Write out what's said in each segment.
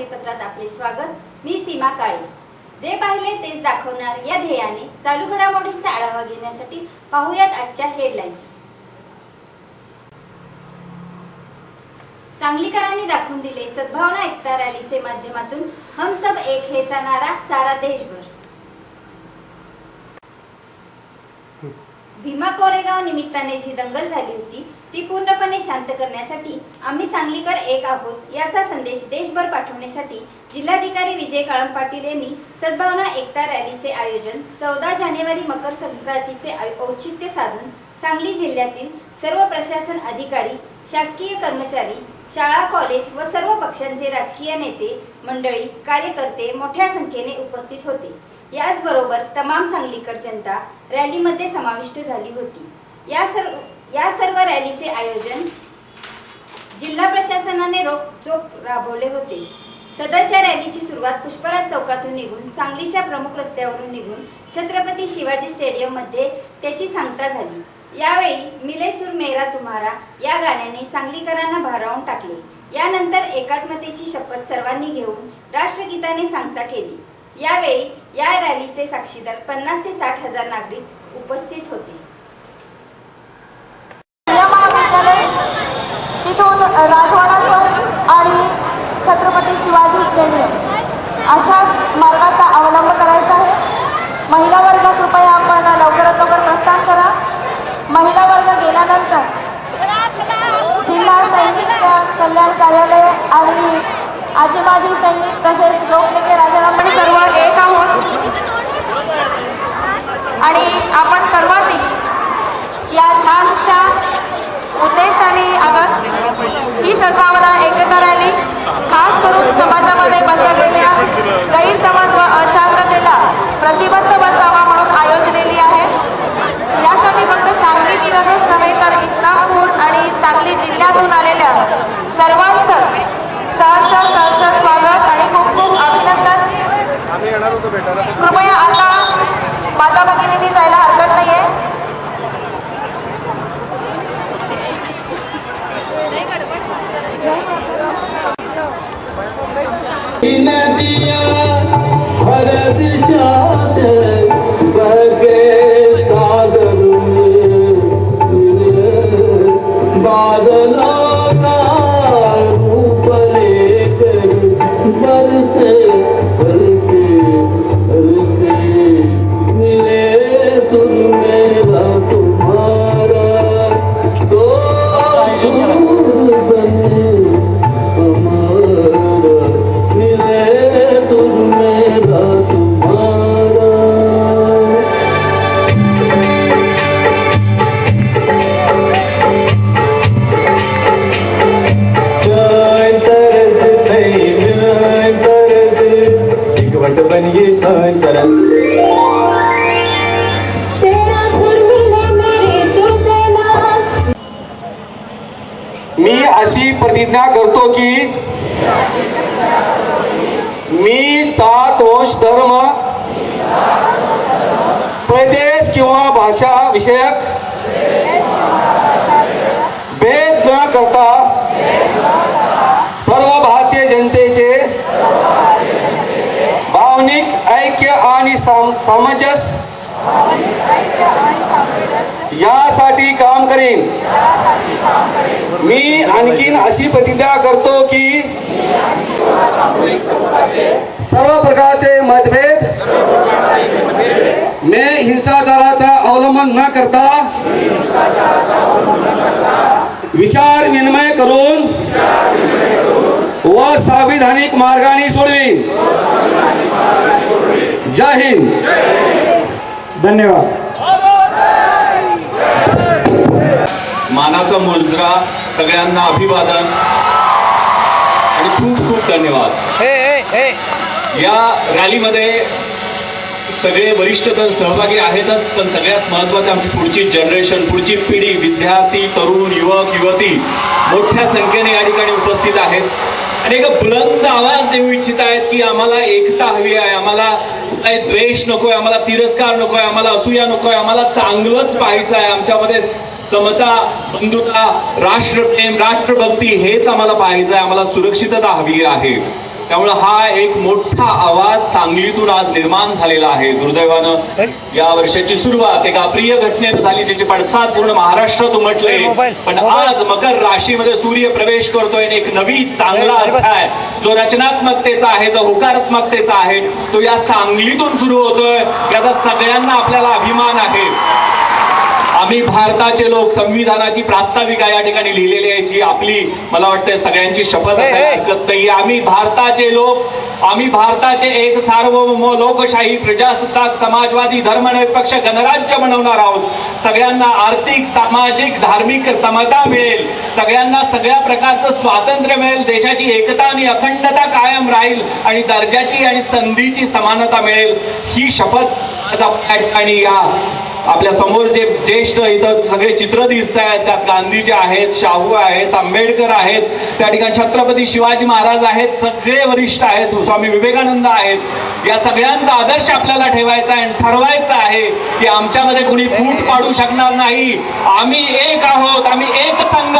बातमीपत्रात आपले स्वागत. मी सीमा काळे. जे पाहिले तेच दाखवणार या ध्येयाने चालू घडामोडींचा आढावा घेण्यासाठी पाहूयात आजच्या हेडलाईन्स सांगलीकरांनी दाखवून दिले सद्भावना एकता रॅलीचे माध्यमातून हम सब एक हेचा नारा सारा देशभर. भीमा कोरेगाव निमित्ताने जी दंगल झाली होती ती पूर्णपणे शांत करण्यासाठी आम्ही सांगलीकर एक आहोत याचा संदेश देशभर पाठवण्यासाठी जिल्हाधिकारी विजय काळम पाटील यांनी सद्भावना एकता रॅलीचे आयोजन चौदा जानेवारी मकर संक्रांतीचे औचित्य साधून सांगली जिल्ह्यातील सर्व प्रशासन अधिकारी शासकीय कर्मचारी शाळा कॉलेज व सर्व पक्षांचे राजकीय नेते मंडळी कार्यकर्ते मोठ्या संख्येने उपस्थित होते. याचबरोबर तमाम सांगलीकर जनता रॅलीमध्ये समाविष्ट झाली होती. या सर्व या सर्व रॅलीचे आयोजन जिल्हा प्रशासनाने रोखचोक राबवले होते. सदरच्या रॅलीची सुरुवात पुष्पराज चौकातून निघून सांगलीच्या प्रमुख रस्त्यावरून निघून छत्रपती शिवाजी स्टेडियममध्ये त्याची सांगता झाली. यावेळी मिले सुर मेरा तुम्हारा या गाण्याने सांगलीकरांना भारावून टाकले. यानंतर एकात्मतेची शपथ सर्वांनी घेऊन राष्ट्रगीताने सांगता केली. यावेळी या रॅलीचे साक्षीदार पन्नास ते साठ हजार नागरिक उपस्थित होते. राजवाडा चौक आणि छत्रपती शिवाजी स्टेडियम अशाच मार्गाचा अवलंब करायचा आहे. महिला वर्ग कृपया आपण लवकरात लवकर प्रस्थान करा. महिला वर्ग गेल्यानंतर जिल्हा सैनिक कल्याण कार्यालय आणि आजी माजी सैनिक तसेच लोकनेते राजारामणी सर्व एक आहोत. आणि आपण सर्वांनी या छानशा उद्देशाने अगं ही सद्भावना एकता रॅली खास करून समाजामध्ये पसरलेल्या गैरसमज व अशांततेला प्रतिबंध बसावा म्हणून आयोजलेली आहे यासाठी फक्त सांगली जिल्ह्यातच नव्हे तर इस्लामपूर आणि सांगली जिल्ह्यातून आलेल्या सर्वांचं सहर्ष सहर्ष स्वागत आणि खूप खूप अभिनंदन आम्ही येणार होतो भेटायला कृपया आता माता भगिनी जायला हरकत नाहीये. नदिया असतो की? मी जात वंश धर्म प्रदेश किंवा भाषा विषयक भेद न करता सर्व भारतीय जनतेचे भावनिक ऐक्य आणि सामंजस्य यासाठी काम करेन. मी आणखीन अशी प्रतिज्ञा करतो की सर्व प्रकारचे मतभेद मे हिंसाचाराचा अवलंबन न करता विचार विनिमय करून व संविधानिक मार्गाने सोडवीन. जय हिंद. धन्यवाद. मानाचा मुजरा सगळ्यांना अभिवादन आणि खूप खूप धन्यवाद. या रॅलीमध्ये सगळे वरिष्ठ तर सहभागी आहेतच पण सगळ्यात महत्वाचं आमची पुढची जनरेशन पुढची पिढी विद्यार्थी तरुण युवक युवती मोठ्या संख्येने या ठिकाणी उपस्थित आहेत. आणि एक बुलंद आवाज देऊ इच्छित आहेत की आम्हाला एकता हवी आहे आम्हाला द्वेष नकोय आम्हाला तिरस्कार नकोय आम्हाला असूया नकोय आम्हाला चांगलंच पाहायचं आहे. आमच्यामध्ये समता बंधुता राष्ट्रप्रेम राष्ट्रभक्ती हेच आम्हाला पाहायचं आहे. आम्हाला सुरक्षितता हवी आहे. त्यामुळे हा एक मोठा आवाज सांगलीतून आज निर्माण झालेला आहे. दुर्दैवानं या वर्षाची सुरुवात एका अप्रिय घटनेनं झाली त्याचे पडसाद पूर्ण महाराष्ट्रात उमटले. पण आज मकर राशीमध्ये सूर्य प्रवेश करतोय आणि एक नवी चांगला अध्याय जो रचनात्मकतेचा आहे जो होकारात्मकतेचा आहे तो या सांगलीतून सुरू होतोय. याचा सगळ्यांना आपल्याला अभिमान आहे. आम्ही भारताचे लोक संविधानाची प्रास्ताविका या ठिकाणी लिहिलेली आहे जी आपली मला वाटतं सगळ्यांची शपथ हरकत नाही आम्ही भारताचे लोक आम्ही भारताचे एक सार्वभौम लोकशाही प्रजासत्ताक समाजवादी धर्मनिरपेक्ष गणराज्य बनवणार आहोत. सगळ्यांना आर्थिक सामाजिक धार्मिक समता मिळेल. सगळ्यांना सगळ्या प्रकारचं स्वातंत्र्य मिळेल. देशाची एकता आणि अखंडता कायम राहील आणि दर्जाची आणि संधीची समानता मिळेल. ही शपथ ठिकाणी या आपल्यासमोर जे ज्येष्ठ इथं सगळे चित्र दिसत आहेत त्यात गांधीजी आहेत शाहू आहेत आंबेडकर आहेत त्या ठिकाणी छत्रपती शिवाजी महाराज आहेत सगळे वरिष्ठ आहेत स्वामी विवेकानंद आहेत. या सगळ्यांचा आदर्श आपल्याला ठेवायचा आहे आणि ठरवायचा आहे की आमच्यामध्ये कोणी फूट पाडू शकणार नाही. आम्ही एक आहोत आम्ही एक संघ.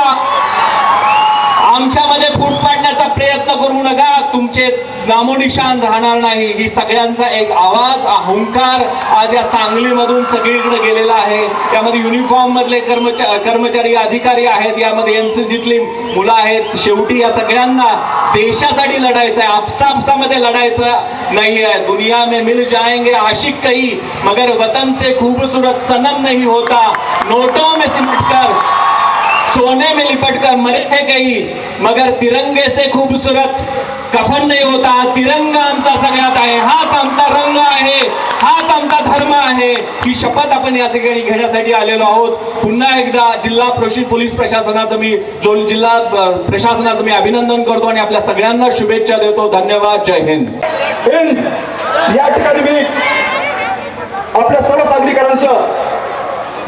आमच्यामध्ये फूट पाडण्याचा प्रयत्न करू नका. तुमचे नामोनिशान राहणार नाही. ही सगळ्यांचा एक आवाज अहंकार आज या सांगलीमधून सगळीकडे गेलेला आहे. त्यामध्ये युनिफॉर्म मधले कर्मचारी कर्मचारी अधिकारी आहेत. यामध्ये एनसीसीतली मुलं आहेत. शेवटी या सगळ्यांना देशासाठी लढायचं आहे आपसापसामध्ये लढायचं नाही आहे दुनिया में मिल जाएंगे आशिक कही मगर वतन से खूबसूरत सनम नहीं होता. नोटों में सिमटकर सोने में लिपट कर मरे गई मगर तिरंगे से खूबसूरत कफन नहीं होता। तिरंगा आमचा सगळ्यात आहे हाच आमचा रंग आहे हाच आमचा धर्म आहे। ही शपथ आपण या ठिकाणी घेण्यासाठी आलेलो आहोत. पुन्हा एकदा जिल्हा प्रोषित पोलीस प्रशासनाचं मी जो जिल्हा प्रशासनाचं मी अभिनंदन करतो आणि आपल्या सगळ्यांना शुभेच्छा देतो. धन्यवाद जय हिंद. हिंद! या ठिकाणी मी आपल्या सर्व सादरीकरांचं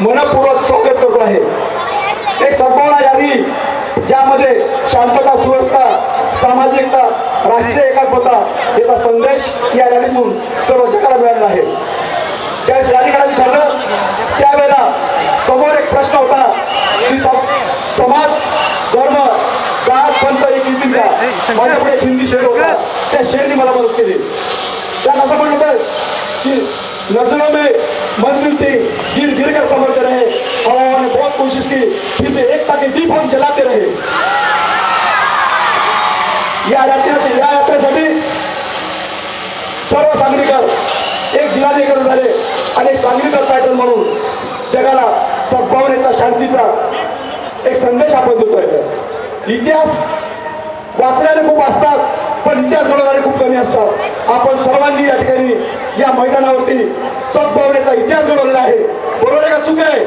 मनपूर्वक स्वागत करतो आहे. एक सद्भावना ज्यामध्ये शांतता सुव्यवस्था सामाजिकता राष्ट्रीय एकात्मता याचा संदेश या रॅलीतून सर्व जगाला मिळाला आहे. ज्यावेळेस रॅली काढायची ठरलं त्यावेळेला समोर एक प्रश्न होता की समाज धर्म जात पंत एक हिंदी द्या माझ्यापुढे हिंदी शेर होता. त्या शेरनी मला मदत केली. त्यात असं म्हणलं होतं की नजरों में मंजिल थी गिर गिर कर समझते रहे हवाओं ने बहुत कोशिश की फिर भी एकता के दीप हम जलाते रहे। या यात्रेसाठी या यात्रेसाठी सर्व सांगलीकर एक जिल्हाधिकारी झाले आणि एक सांगलीकर पॅटर्न म्हणून जगाला सद्भावनेचा शांतीचा एक संदेश आपण देतोय इतिहास वाचणारे खूप असतात पण इतिहास घडवणारे खूप कमी असतात. आपण सर्वांनी या ठिकाणी या मैदानावरती सद्भावनेचा इतिहास घडवलेला आहे. बरोबर का चुक आहे?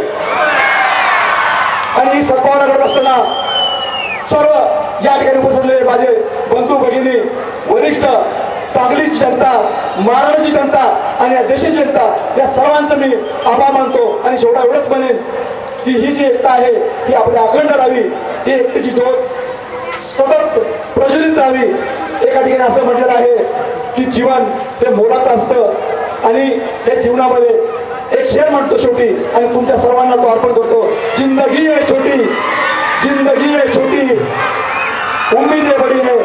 आणि ही सद्भावना घडत असताना सर्व या ठिकाणी बसवलेले माझे बंधू भगिनी वरिष्ठ सांगलीची जनता महाराष्ट्राची जनता आणि या देशाची जनता या सर्वांचं मी आभार मानतो आणि शेवटा एवढंच म्हणेन की ही जी एकता आहे ही आपल्या अखंड राहावी ती एकतेची ज्योत सतत प्रज्वलित राहावी. एका ठिकाणी असं म्हटलेलं आहे की जीवन हे मोलाचं असतं. आणि या जीवनामध्ये एक शेर म्हणतो शेवटी आणि तुमच्या सर्वांना तो अर्पण करतो. जिंदगी आहे छोटी. जिंदगी आहे छोटी. उम्मीदें बड़ी है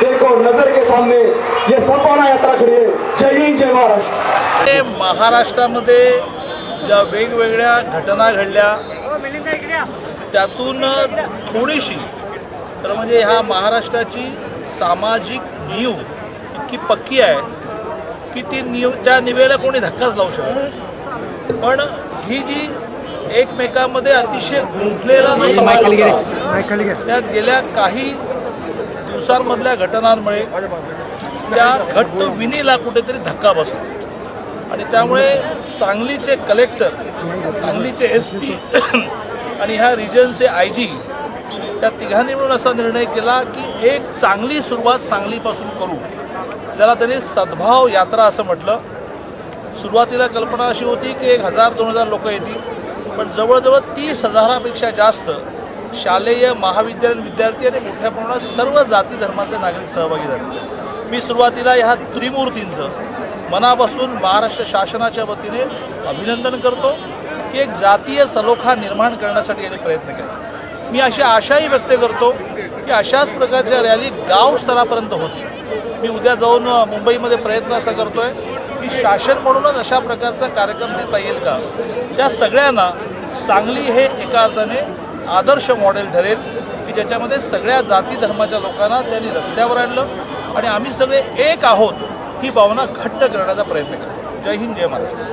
देखो नजर के सामने. ये सपना यात्रा खड़ी आहे जय हिंद जय महाराष्ट्र. ते महाराष्ट्रामध्ये ज्या वेगवेगळ्या घटना घडल्या त्यातून थोडीशी तर म्हणजे ह्या महाराष्ट्राची सामाजिक नीव इतकी पक्की आहे. की ती नीव त्या निवेला कोणी धक्काच लावू शकत. पण ही जी एकमेकांमध्ये अतिशय गुंफलेला जो समाज होता त्यात गेल्या काही दिवसांमधल्या घटनांमुळे त्या घट्ट विनीला कुठेतरी धक्का बसला आणि त्यामुळे सांगलीचे कलेक्टर सांगलीचे एस पी आणि ह्या रिजनचे आय जी त्या तिघांनी मिळून असा निर्णय केला की एक चांगली सुरुवात सांगलीपासून करू ज्याला त्यांनी सद्भाव यात्रा असं म्हटलं. सुरुवातीला कल्पना अशी होती की एक हजार दोन हजार लोक येतील. पण जवळजवळ तीस हजारापेक्षा जास्त शालेय महाविद्यालयीन विद्यार्थी आणि मोठ्या प्रमाणात सर्व जाती धर्माचे नागरिक सहभागी झाले. मी सुरुवातीला ह्या त्रिमूर्तींचं मनापासून महाराष्ट्र शासनाच्या वतीने अभिनंदन करतो की एक जातीय सलोखा निर्माण करण्यासाठी यांनी प्रयत्न केला. मी अशी आशाही व्यक्त करतो की अशाच प्रकारच्या रॅली गाव स्तरापर्यंत होतील. मी उद्या जाऊन मुंबईमध्ये प्रयत्न असा करतोय की शासन म्हणूनच अशा प्रकारचा कार्यक्रम देता येईल का? त्या सगळ्यांना सांगली हे एका अर्थाने आदर्श मॉडेल ठरेल की ज्याच्यामध्ये सगळ्या जाती धर्माच्या लोकांना त्यांनी रस्त्यावर आणलं आणि आम्ही सगळे एक आहोत ही भावना घट्ट करण्याचा प्रयत्न करतो. जय हिंद जय महाराष्ट्र.